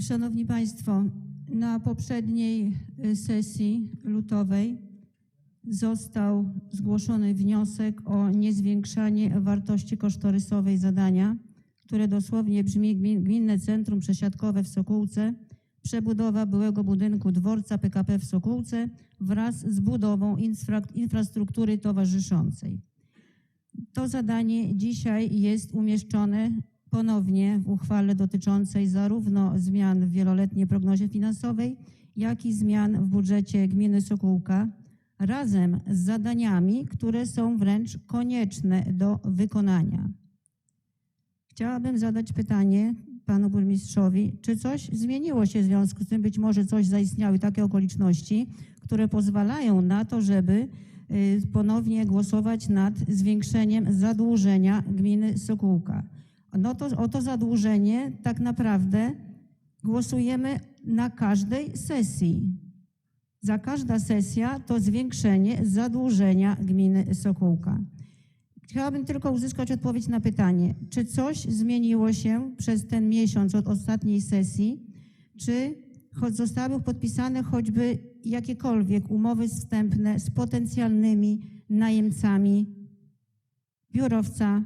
Szanowni Państwo, na poprzedniej y, sesji lutowej został zgłoszony wniosek o niezwiększanie wartości kosztorysowej zadania, które dosłownie brzmi Gmin- Gminne Centrum Przesiadkowe w Sokółce, przebudowa byłego budynku dworca PKP w Sokółce wraz z budową infra- infrastruktury towarzyszącej. To zadanie dzisiaj jest umieszczone ponownie w uchwale dotyczącej zarówno zmian w wieloletniej prognozie finansowej, jak i zmian w budżecie gminy Sokółka, razem z zadaniami, które są wręcz konieczne do wykonania. Chciałabym zadać pytanie panu burmistrzowi, czy coś zmieniło się w związku z tym, być może coś zaistniały takie okoliczności, które pozwalają na to, żeby y, ponownie głosować nad zwiększeniem zadłużenia gminy Sokółka. No to o to zadłużenie tak naprawdę głosujemy na każdej sesji. Za każda sesja to zwiększenie zadłużenia gminy Sokółka. Chciałabym tylko uzyskać odpowiedź na pytanie, czy coś zmieniło się przez ten miesiąc od ostatniej sesji, czy zostały podpisane choćby jakiekolwiek umowy wstępne z potencjalnymi najemcami biurowca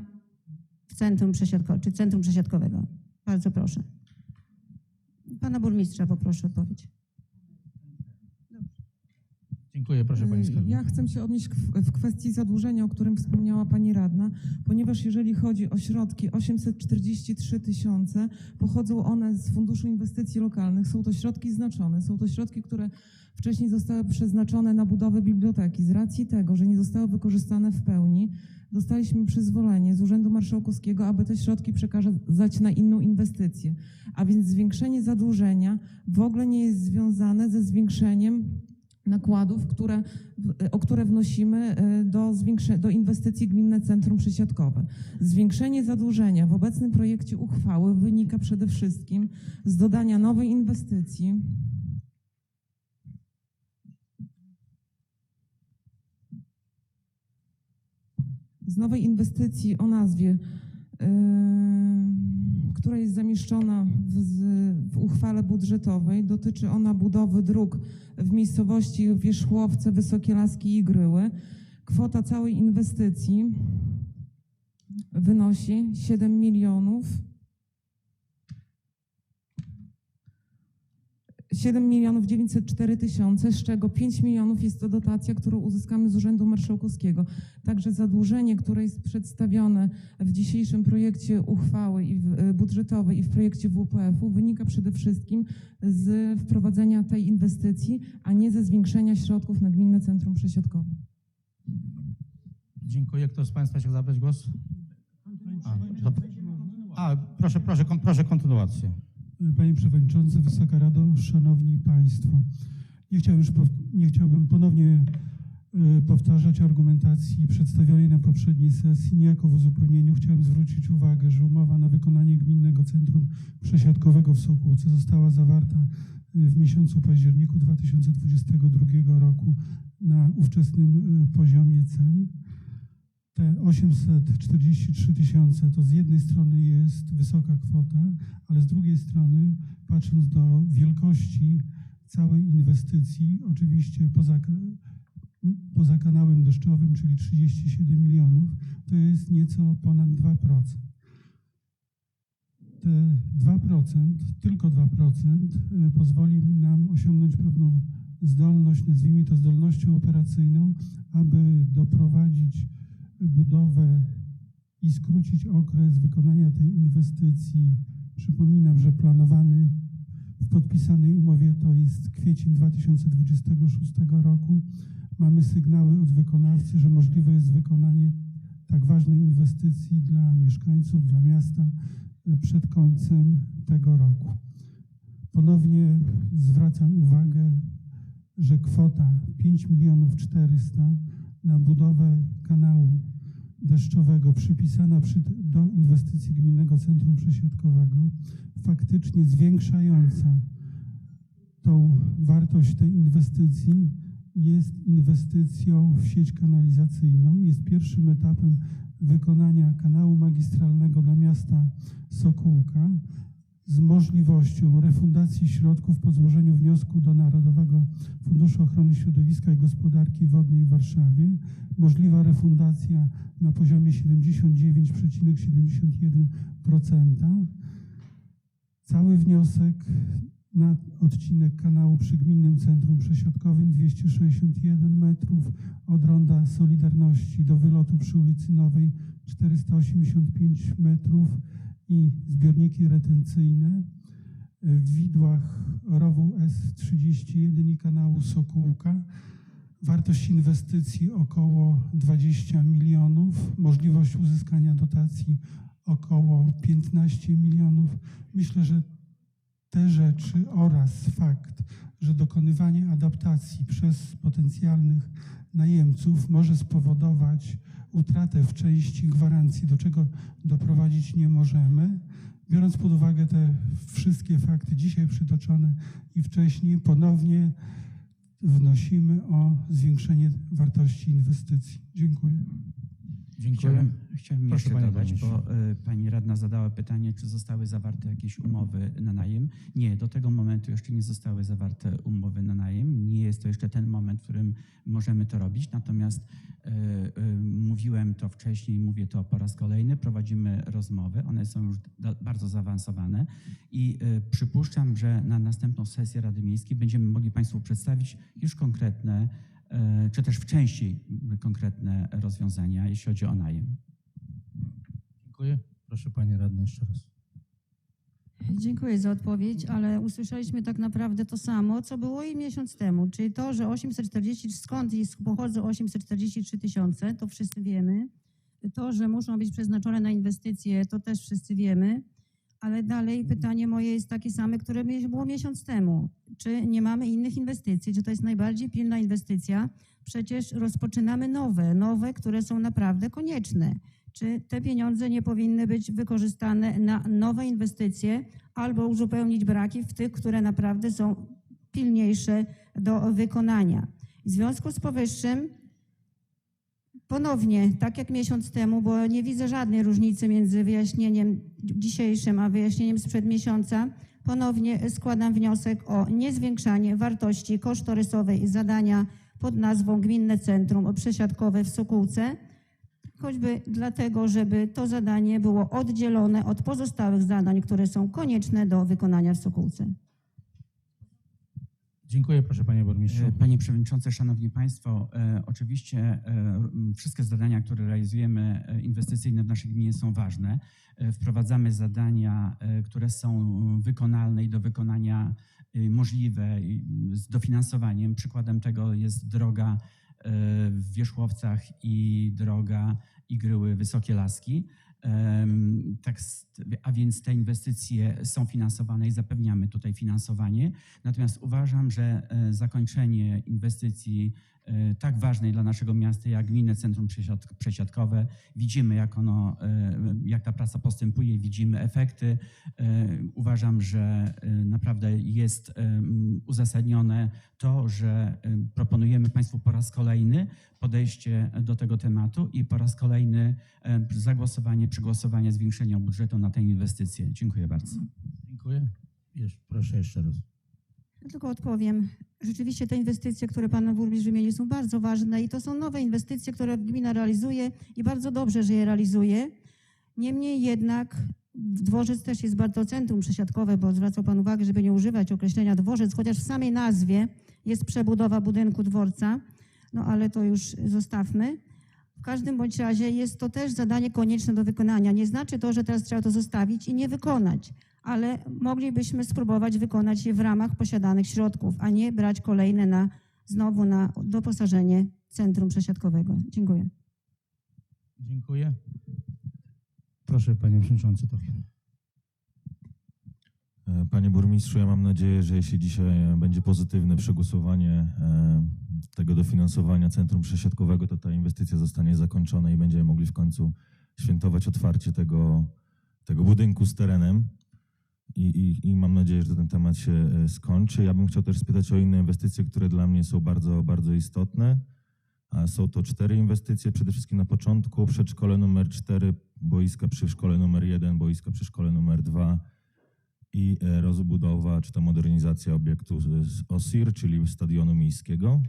centrum przesiadko, czy centrum przesiadkowego. Bardzo proszę. Pana burmistrza poproszę o odpowiedź. Dziękuję, proszę Pani Y, Skarbnik. Ja chcę się odnieść w, w kwestii zadłużenia, o którym wspomniała Pani Radna, ponieważ jeżeli chodzi o środki 843 tysiące, pochodzą one z Funduszu Inwestycji Lokalnych. Są to środki znaczone, są to środki, które wcześniej zostały przeznaczone na budowę biblioteki. Z racji tego, że nie zostały wykorzystane w pełni, dostaliśmy przyzwolenie z Urzędu Marszałkowskiego, aby te środki przekazać na inną inwestycję. A więc zwiększenie zadłużenia w ogóle nie jest związane ze zwiększeniem nakładów, które, o które wnosimy e, do, do inwestycji Gminne Centrum Przesiadkowe. Zwiększenie zadłużenia w obecnym projekcie uchwały wynika przede wszystkim z dodania nowej inwestycji. Z nowej inwestycji o nazwie, która jest zamieszczona w, w uchwale budżetowej. Dotyczy ona budowy dróg w miejscowości Wierzchłowce, Wysokie Laski i Gryły. Kwota całej inwestycji wynosi 7 milionów 7 milionów 904 tysiące, z czego 5 milionów jest to dotacja, którą uzyskamy z Urzędu Marszałkowskiego. Także zadłużenie, które jest przedstawione w dzisiejszym projekcie uchwały i w, e, budżetowej i w projekcie WPF-u wynika przede wszystkim z wprowadzenia tej inwestycji, a nie ze zwiększenia środków na Gminne Centrum Przesiadkowe. Dziękuję. Kto z Państwa chciał zabrać głos? A, to, a proszę, proszę, proszę kontynuację. Panie Przewodniczący, Wysoka Rado, Szanowni Państwo. Nie chciałbym, już nie chciałbym ponownie e, powtarzać argumentacji przedstawionej na poprzedniej sesji. Niejako w uzupełnieniu chciałem zwrócić uwagę, że umowa na wykonanie Gminnego Centrum Przesiadkowego w Sokółce została zawarta e, w miesiącu październiku 2022 roku na ówczesnym e, poziomie cen. Te 843 tysiące to z jednej strony jest wysoka kwota, ale z drugiej strony, patrząc do wielkości całej inwestycji, oczywiście poza, poza kanałem deszczowym, czyli 37 milionów, to jest nieco ponad 2%. Te 2%, tylko 2% y, pozwoli nam osiągnąć pewną zdolność, nazwijmy to zdolnością operacyjną, aby doprowadzić budowę i skrócić okres wykonania tej inwestycji. Przypominam, że planowany w podpisanej umowie to jest kwiecień 2026 roku. Mamy sygnały od wykonawcy, że możliwe jest wykonanie tak ważnej inwestycji dla mieszkańców, dla miasta e, przed końcem tego roku. Ponownie zwracam uwagę, że kwota 5 milionów 400 na budowę kanału deszczowego przypisana przy, do inwestycji Gminnego Centrum Przesiadkowego, faktycznie zwiększająca tą wartość tej inwestycji, jest inwestycją w sieć kanalizacyjną, jest pierwszym etapem wykonania kanału magistralnego do miasta Sokółka z możliwością refundacji środków po złożeniu wniosku do Narodowego Funduszu Ochrony Środowiska i Gospodarki Wodnej w Warszawie. Możliwa refundacja na poziomie 79,71%. Cały wniosek na odcinek kanału przy Gminnym Centrum Przesiadkowym 261 metrów od ronda Solidarności do wylotu przy ulicy Nowej 485 metrów i zbiorniki retencyjne w widłach rowu S31 i kanału Sokółka. Wartość inwestycji około 20 milionów, możliwość uzyskania dotacji około 15 milionów. Myślę, że te rzeczy oraz fakt, że dokonywanie adaptacji przez potencjalnych najemców może spowodować utratę w części gwarancji, do czego doprowadzić nie możemy. Biorąc pod uwagę te wszystkie fakty dzisiaj przytoczone i wcześniej, ponownie wnosimy o zwiększenie wartości inwestycji. Dziękuję. Dziękuję. Chciałem, chciałem Proszę, jeszcze dodać, bo y, pani radna zadała pytanie, czy zostały zawarte jakieś umowy na najem. Nie, do tego momentu jeszcze nie zostały zawarte umowy na najem. Nie jest to jeszcze ten moment, w którym możemy to robić. Natomiast y, y, mówiłem to wcześniej, mówię to po raz kolejny. Prowadzimy rozmowy, one są już da, bardzo zaawansowane i y, przypuszczam, że na następną sesję Rady Miejskiej będziemy mogli Państwu przedstawić już konkretne e, czy też w części konkretne rozwiązania, jeśli chodzi o najem. Dziękuję. Proszę Panie Radny jeszcze raz. Dziękuję za odpowiedź, ale usłyszeliśmy tak naprawdę to samo, co było i miesiąc temu, czyli to, że 840, skąd jest, pochodzą 843 tysiące, to wszyscy wiemy. To, że muszą być przeznaczone na inwestycje, to też wszyscy wiemy. Ale dalej pytanie moje jest takie same, które było miesiąc temu. Czy nie mamy innych inwestycji? Czy to jest najbardziej pilna inwestycja? Przecież rozpoczynamy nowe, nowe, które są naprawdę konieczne. Czy te pieniądze nie powinny być wykorzystane na nowe inwestycje albo uzupełnić braki w tych, które naprawdę są pilniejsze do wykonania? W związku z powyższym ponownie, tak jak miesiąc temu, bo nie widzę żadnej różnicy między wyjaśnieniem dzisiejszym a wyjaśnieniem sprzed miesiąca, ponownie składam wniosek o niezwiększanie wartości kosztorysowej zadania pod nazwą Gminne Centrum Przesiadkowe w Sokółce, choćby dlatego, żeby to zadanie było oddzielone od pozostałych zadań, które są konieczne do wykonania w Sokółce. Dziękuję, proszę Panie Burmistrzu. E, Panie Przewodniczący, Szanowni Państwo, e, oczywiście e, wszystkie zadania, które realizujemy inwestycyjne w naszej gminie są ważne. Wprowadzamy zadania, które są wykonalne i do wykonania możliwe z dofinansowaniem. Przykładem tego jest droga w Wierzchłowcach i droga Igryły Wysokie Laski. Tak, a więc te inwestycje są finansowane i zapewniamy tutaj finansowanie. Natomiast uważam, że e, zakończenie inwestycji tak ważnej dla naszego miasta jak Gminne Centrum Przesiad- Przesiadkowe, widzimy jak ono, e, jak ta praca postępuje, widzimy efekty. E, Uważam, że naprawdę jest uzasadnione to, że proponujemy Państwu po raz kolejny podejście do tego tematu i po raz kolejny zagłosowanie, przegłosowanie zwiększenia budżetu na tę inwestycję. Dziękuję bardzo. Dziękuję. Jeszcze, proszę jeszcze raz. Ja tylko odpowiem. Rzeczywiście te inwestycje, które Pan Burmistrz wymienił, są bardzo ważne i to są nowe inwestycje, które gmina realizuje i bardzo dobrze, że je realizuje. Niemniej jednak dworzec też jest bardzo centrum przesiadkowe, bo zwracał Pan uwagę, żeby nie używać określenia dworzec, chociaż w samej nazwie jest przebudowa budynku dworca, no ale to już zostawmy. W każdym bądź razie jest to też zadanie konieczne do wykonania. Nie znaczy to, że teraz trzeba to zostawić i nie wykonać, ale moglibyśmy spróbować wykonać je w ramach posiadanych środków, a nie brać kolejne na znowu na doposażenie centrum przesiadkowego. Dziękuję. Dziękuję. Proszę Panie Przewodniczący Tochir. E, Panie burmistrzu, ja mam nadzieję, że jeśli dzisiaj e, będzie pozytywne przegłosowanie e, tego dofinansowania centrum przesiadkowego, to ta inwestycja zostanie zakończona i będziemy mogli w końcu świętować otwarcie tego, tego budynku z terenem. I, i, I mam nadzieję, że ten temat się e, skończy. Ja bym chciał też spytać o inne inwestycje, które dla mnie są bardzo, bardzo istotne. A są to cztery inwestycje. Przede wszystkim na początku przedszkole numer 4, boiska przy szkole numer 1, boiska przy szkole numer 2 i e, rozbudowa czy to modernizacja obiektu OSIR, czyli stadionu miejskiego.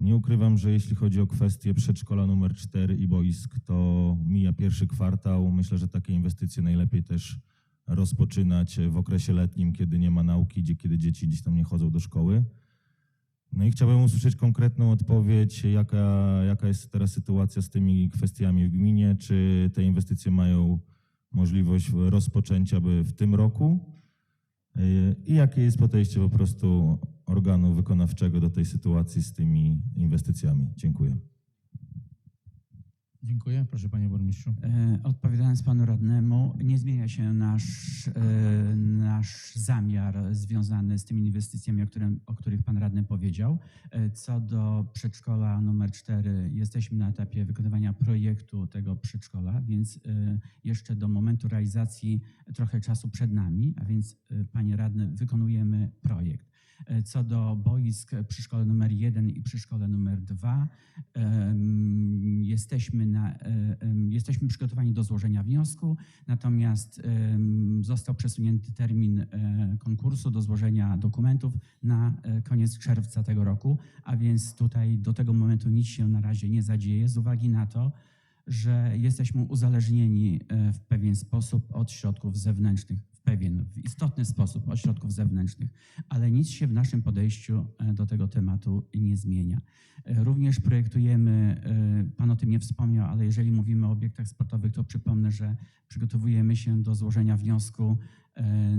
Nie ukrywam, że jeśli chodzi o kwestię przedszkola numer 4 i boisk, to mija pierwszy kwartał. Myślę, że takie inwestycje najlepiej też rozpoczynać w okresie letnim, kiedy nie ma nauki, gdzie, kiedy dzieci gdzieś tam nie chodzą do szkoły. No i chciałbym usłyszeć konkretną odpowiedź, jaka, jaka jest teraz sytuacja z tymi kwestiami w gminie, czy te inwestycje mają możliwość rozpoczęcia by w tym roku yy, i jakie jest podejście po prostu organu wykonawczego do tej sytuacji z tymi inwestycjami. Dziękuję. Dziękuję. Proszę panie burmistrzu. E, Odpowiadając panu radnemu, nie zmienia się nasz, e, nasz zamiar związany z tymi inwestycjami, o, którym, o których pan radny powiedział. E, Co do przedszkola numer 4, jesteśmy na etapie wykonywania projektu tego przedszkola, więc jeszcze do momentu realizacji trochę czasu przed nami, a więc panie radny, wykonujemy projekt. E, Co do boisk przy szkole numer 1 i przy szkole numer 2, em, jesteśmy, e, jesteśmy przygotowani do złożenia wniosku, natomiast został przesunięty termin e, konkursu do złożenia dokumentów na e, koniec czerwca tego roku, a więc tutaj do tego momentu nic się na razie nie zadzieje z uwagi na to, że jesteśmy uzależnieni e, w pewien sposób od środków zewnętrznych, pewien, w istotny sposób od środków zewnętrznych, ale nic się w naszym podejściu e, do tego tematu nie zmienia. E, Również projektujemy, e, Pan o tym nie wspomniał, ale jeżeli mówimy o obiektach sportowych, to przypomnę, że przygotowujemy się do złożenia wniosku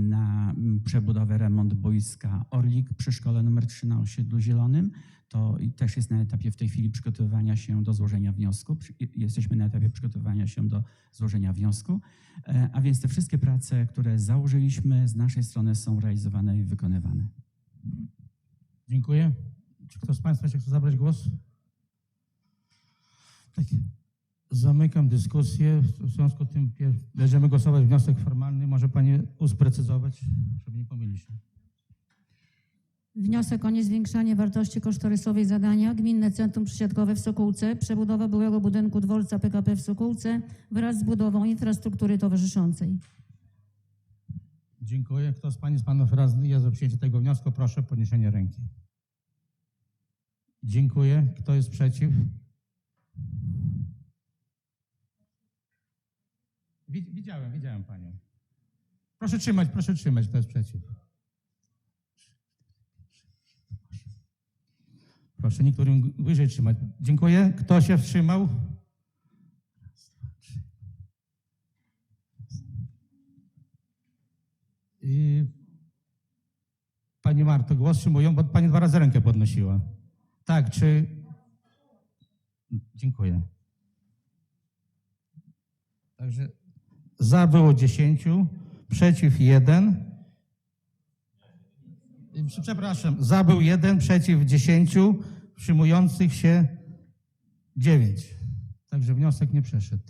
na mm, przebudowę, remont boiska Orlik przy szkole nr 3 na osiedlu Zielonym. To też jest na etapie w tej chwili przygotowywania się do złożenia wniosku. Jesteśmy na etapie przygotowywania się do złożenia wniosku. E, A więc te wszystkie prace, które założyliśmy z naszej strony są realizowane i wykonywane. Dziękuję. Czy ktoś z Państwa jeszcze chce zabrać głos? Tak. Zamykam dyskusję. W związku z tym będziemy głosować wniosek formalny. Może Pani usprecyzować, żeby nie pomylić się. Wniosek o niezwiększanie wartości kosztorysowej zadania Gminne Centrum Przysiadkowe w Sokółce, przebudowa byłego budynku dworca PKP w Sokółce wraz z budową infrastruktury towarzyszącej. Dziękuję. Kto z Pani z Panów radnych jest za przyjęcie tego wniosku, proszę o podniesienie ręki. Dziękuję. Kto jest przeciw? Widziałem, widziałem Panią. Proszę trzymać, proszę trzymać, kto jest przeciw. Proszę niektórym wyżej trzymać. Dziękuję. Kto się wstrzymał? I Pani Marto, głos trzymują, bo Pani dwa razy rękę podnosiła. Tak, czy... Dziękuję. Także za było 10, przeciw 1. Przepraszam, za był 1, przeciw 10, wstrzymujących się 9. Także wniosek nie przeszedł.